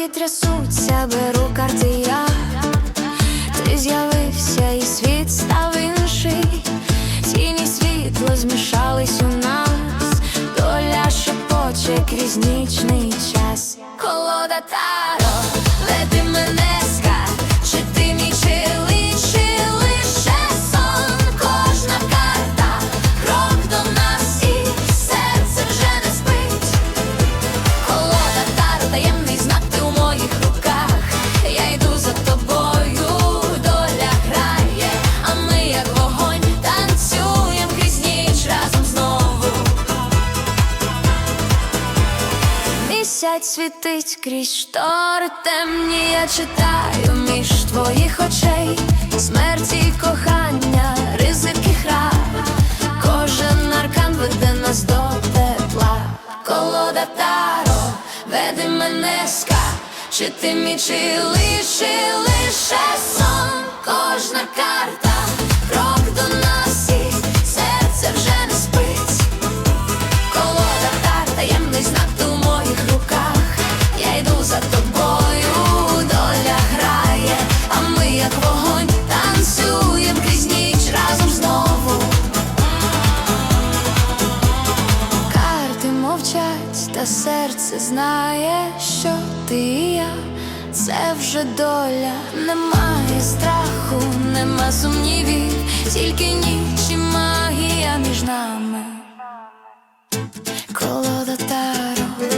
Руки трясуться, беру карти я. Ти з'явився, і світ став інший, Тіні світло змішались у нас, доля шепоче крізь нічний час. Холода та Місяць світить крізь штори темні, я читаю між твоїх очей, смерті кохання, ризики гра, кожен аркан веде нас до тепла, колода таро, веди мене ска, чи ти мій, чи лише, лише сон, кожна карта, мовчать, та серце знає, що ти і я. Це вже доля, немає страху, нема сумнівів, тільки ніч і магія між нами. Колода таро,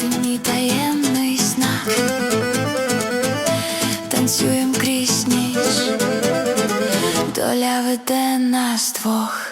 ти мій таємний знак, танцюєм крізь ніч, доля веде нас двох.